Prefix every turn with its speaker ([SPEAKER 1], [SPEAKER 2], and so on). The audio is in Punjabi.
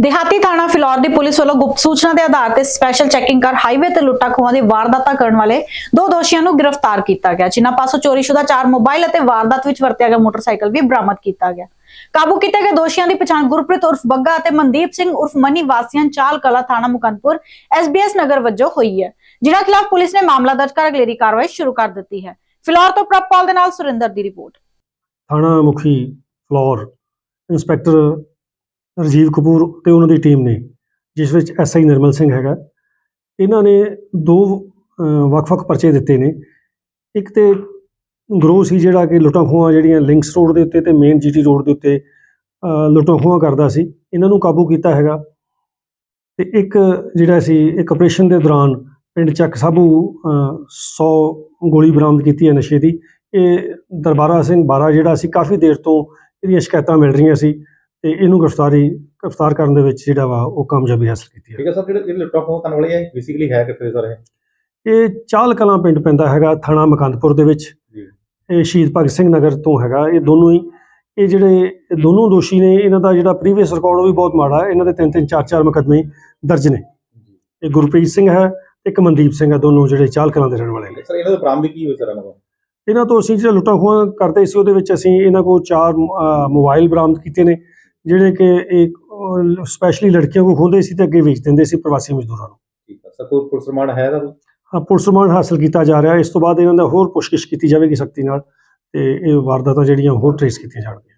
[SPEAKER 1] ਦਿਹਾਤੀ ਥਾਣਾ ਫਿਲੌਰ ਦੀ ਪੁਲਿਸ ਵੱਲੋਂ ਗੁਪਤ ਸੂਚਨਾ ਦੇ ਆਧਾਰ ਤੇ ਸਪੈਸ਼ਲ ਚੈਕਿੰਗ ਕਰ ਹਾਈਵੇ ਤੇ ਲੁੱਟਾਂ ਖੋਹਾਂ ਦੀ ਵਾਰਦਾਤਾਂ ਕਰਨ ਵਾਲੇ ਦੋ ਦੋਸ਼ੀਆਂ ਨੂੰ ਗ੍ਰਿਫਤਾਰ ਕੀਤਾ ਗਿਆ, ਜਿਨ੍ਹਾਂ ਪਾਸੋਂ ਚੋਰੀशुदा ਚਾਰ ਮੋਬਾਈਲ ਅਤੇ ਵਾਰਦਾਤ ਵਿੱਚ ਵਰਤਿਆ ਗਿਆ ਮੋਟਰਸਾਈਕਲ ਵੀ ਬਰਾਮਦ ਕੀਤਾ ਗਿਆ। ਕਾਬੂ ਕੀਤੇ ਗਏ ਦੋਸ਼ੀਆਂ ਦੀ ਪਛਾਣ ਗੁਰਪ੍ਰੀਤ ਉਰਫ ਬੱਗਾ ਅਤੇ ਮਨਦੀਪ ਸਿੰਘ ਉਰਫ ਮਨੀ ਵਾਸੀਆਂ ਚਾਲ ਕਲਾ ਥਾਣਾ ਮੁਕੰਦਪੁਰ ਐਸਬੀਐਸ ਨਗਰ ਵਜੋਂ ਹੋਈ ਹੈ, ਜਿਨ੍ਹਾਂ ਖਿਲਾਫ ਪੁਲਿਸ ਨੇ ਮਾਮਲਾ ਦਰਜ ਕਰ ਅਗਲੇਰੀ ਕਾਰਵਾਈ ਸ਼ੁਰੂ ਕਰ ਦਿੱਤੀ ਹੈ। ਫਿਲੌਰ ਤੋਂ ਪ੍ਰਭਪਾਲ ਦੇ ਨਾਲ ਸੁਰਿੰਦਰ ਦੀ ਰਿਪੋਰਟ।
[SPEAKER 2] ਥਾਣਾ ਮੁਖੀ ਫਲੋਰ, ਇੰਸਪੈਕਟਰ ਰਾਜੀਵ ਕਪੂਰ ਤੇ ਉਹਨਾਂ ਦੀ ਟੀਮ ਨੇ ਜਿਸ ਵਿੱਚ ਐਸਆਈ ਨਿਰਮਲ ਸਿੰਘ ਹੈਗਾ। ਇਹਨਾਂ ਨੇ ਦੋ ਵੱਖ-ਵੱਖ ਪਰਚੇ ਦਿੱਤੇ ਨੇ। ਇੱਕ ਤੇ ਗਰੋਹ ਸੀ ਜਿਹੜਾ ਕਿ ਲੁੱਟਾਂ ਖੋਹਾਂ ਜਿਹੜੀਆਂ ਲਿੰਕਸ ਰੋਡ ਦੇ ਉੱਤੇ ਤੇ ਮੇਨ ਜੀਟੀ ਰੋਡ ਦੇ ਉੱਤੇ ਅਹ, ਲੁੱਟਾਂ ਖੋਹਾਂ ਕਰਦਾ ਸੀ। ਇਹਨਾਂ ਨੂੰ ਕਾਬੂ ਕੀਤਾ ਹੈਗਾ। ਤੇ ਇੱਕ ਜਿਹੜਾ ਸੀ ਇੱਕ ਆਪਰੇਸ਼ਨ ਦੇ ਦੌਰਾਨ ਪਿੰਡ ਚੱਕ ਸਾਬੂ 100 ਗੋਲੀ ਬਰਾਮਦ ਕੀਤੀ ਹੈ ਨਸ਼ੇ ਦੀ। ਇਹ ਦਰਬਾਰਾ ਸਿੰਘ ਬਾਰਾ ਜਿਹੜਾ ਸੀ ਕਾਫੀ ਦੇਰ ਤੋਂ ਇਹਦੀਆਂ ਸ਼ਿਕਾਇਤਾਂ ਮਿਲ ਰਹੀਆਂ ਸੀ। ਤੇ ਇਹਨੂੰ ਗ੍ਰਿਫਤਾਰੀ ਗ੍ਰਿਫਤਾਰ ਕਰਨ ਦੇ ਵਿੱਚ ਜਿਹੜਾ ਵਾ ਉਹ ਕਾਮਯਾਬੀ ਹਾਸਲ ਕੀਤੀ ਹੈ।
[SPEAKER 3] ਠੀਕ ਹੈ ਸਰ ਜਿਹੜੇ ਖੋਹ ਕਰਨ ਵਾਲੇ ਹੈ ਬੇਸਿਕਲੀ ਹੈ ਕਿੱਥੇ ਸਰ ਇਹ?
[SPEAKER 2] ਇਹ ਚਾਲ ਕਲਾਂ ਪਿੰਡ ਪੈਂਦਾ ਹੈਗਾ ਥਾਣਾ ਮਕੰਦਪੁਰ ਦੇ ਵਿੱਚ।
[SPEAKER 3] ਜੀ।
[SPEAKER 2] ਇਹ ਸ਼ਹੀਦ ਭਗਤ ਸਿੰਘ ਨਗਰ ਤੋਂ ਹੈਗਾ ਇਹ ਦੋਨੋਂ ਹੀ। ਇਹ ਜਿਹੜੇ ਇਹ ਦੋਨੋਂ ਦੋਸ਼ੀ ਨੇ ਇਹਨਾਂ ਦਾ ਜਿਹੜਾ ਪ੍ਰੀਵੀਅਸ ਰਿਕਾਰਡ ਉਹ ਵੀ ਬਹੁਤ ਮਾੜਾ ਹੈ ਇਹਨਾਂ ਦੇ ਤਿੰਨ ਤਿੰਨ ਚਾਰ ਚਾਰ ਮੁਕੱਦਮੇ ਦਰਜ ਨੇ। ਇਹ ਗੁਰਪ੍ਰੀਤ ਸਿੰਘ ਹੈ ਤੇ ਇੱਕ ਮਨਦੀਪ ਸਿੰਘ ਹੈ ਦੋਨੋਂ ਜਿਹੜੇ ਚਾਲ ਕਲਾਂ ਦੇ ਰਹਿਣ ਵਾਲੇ ਨੇ।
[SPEAKER 3] ਸਰ ਇਹਨਾਂ ਦਾ ਬਰਾਮਦ ਕੀ ਹੋਈ ਸਰ ਇਹਨਾਂ ਦਾ
[SPEAKER 2] ਇਹਨਾਂ ਤੋਂ ਅਸੀਂ ਜਿਹੜਾ ਲੁੱਟਾਂ ਖੋਹਾਂ ਕਰਦੇ ਸੀ ਉਹਦੇ ਵਿੱਚ ਅਸੀਂ ਇਹਨਾਂ ਕੋਲ ਚਾਰ ਮੋਬਾਈਲ ਬਰਾਮਦ ਕੀਤੇ ਨੇ। ਜਿਹੜੇ ਕਿ ਇੱਕ ਸਪੈਸ਼ਲੀ ਲੜਕੀਆਂ ਕੋ ਖੋਹਦੇ ਸੀ ਤੇ ਅੱਗੇ ਵੇਚ ਦਿੰਦੇ ਸੀ ਪ੍ਰਵਾਸੀ ਮਜ਼ਦੂਰਾਂ ਨੂੰ।
[SPEAKER 3] ਠੀਕ ਹੈ ਸਰ ਕੋਈ ਪੁਲਿਸ ਰਿਮਾਂਡ ਹੈ ਇਹਦਾ
[SPEAKER 2] ਹਾਂ ਪੁਲਿਸ ਰਿਮਾਂਡ ਹਾਸਲ ਕੀਤਾ ਜਾ ਰਿਹਾ। ਇਸ ਤੋਂ ਬਾਅਦ ਇਹਨਾਂ ਦਾ ਹੋਰ ਪੁੱਛਗਿੱਛ ਕੀਤੀ ਜਾਵੇਗੀ ਸਖਤੀ ਨਾਲ ਤੇ ਇਹ ਵਾਰਦਾਤਾਂ ਜਿਹੜੀਆਂ ਹੋਰ ਟ੍ਰੇਸ ਕੀਤੀਆਂ ਜਾਣਗੀਆਂ।